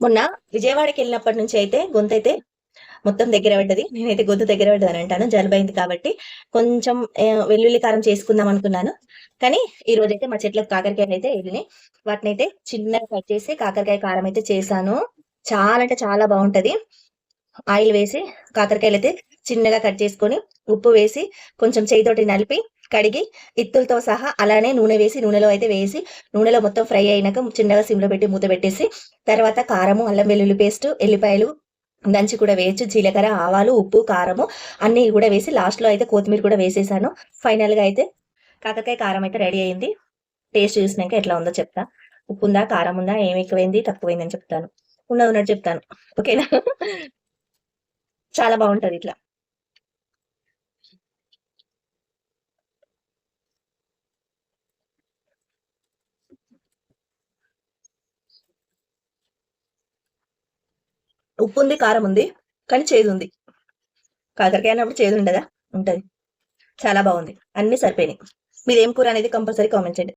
మొన్న విజయవాడకి వెళ్ళినప్పటి నుంచి అయితే గొంతు అయితే మొత్తం దగ్గర పడ్డది. నేనైతే గొంతు దగ్గర పడ్డదని అంటాను. జలుబైంది కాబట్టి కొంచెం వెల్లుల్లి కారం చేసుకుందాం అనుకున్నాను. కానీ ఈ రోజు అయితే మా చెట్లకు కాకరకాయలు అయితే వెళ్ళినాయి. వాటిని అయితే చిన్నగా కట్ చేసి కాకరకాయ కారం అయితే చేశాను. చాలా అంటే చాలా బాగుంటది. ఆయిల్ వేసి కాకరకాయలు అయితే చిన్నగా కట్ చేసుకొని ఉప్పు వేసి కొంచెం చేయితోటి నలిపి కడిగి ఇత్తులతో సహా అలానే నూనె వేసి నూనెలో అయితే వేసి నూనెలో మొత్తం ఫ్రై అయినాక చిన్నగా సిమ్లో పెట్టి మూత పెట్టేసి తర్వాత కారము అల్లం వెల్లుల్లి పేస్ట్ ఎల్లిపాయలు దంచి కూడా వేయచ్చు జీలకర్ర ఆవాలు ఉప్పు కారము అన్ని కూడా వేసి లాస్ట్లో అయితే కొత్తిమీర కూడా వేసేసాను. ఫైనల్గా అయితే కాకరకాయ కారం అయితే రెడీ అయింది. టేస్ట్ చూసినాక ఎట్లా ఉందో చెప్తా. ఉప్పు ఉందా కారం ఉందా ఏమి ఎక్కువైంది తక్కువైంది అని చెప్తాను. ఉన్నది ఉన్నట్టు చెప్తాను. ఓకేనా చాలా బాగుంటది ఇట్లా. ఉప్పు ఉంది కారం ఉంది కానీ చేదు ఉంది కాకరకాయ అన్నప్పుడు చేదు ఉండదా ఉంటది. చాలా బాగుంది. అన్ని సరిపోయినాయి. మీదేం ఏం కూర అనేది కంపల్సరీ కామెంట్ చేయండి.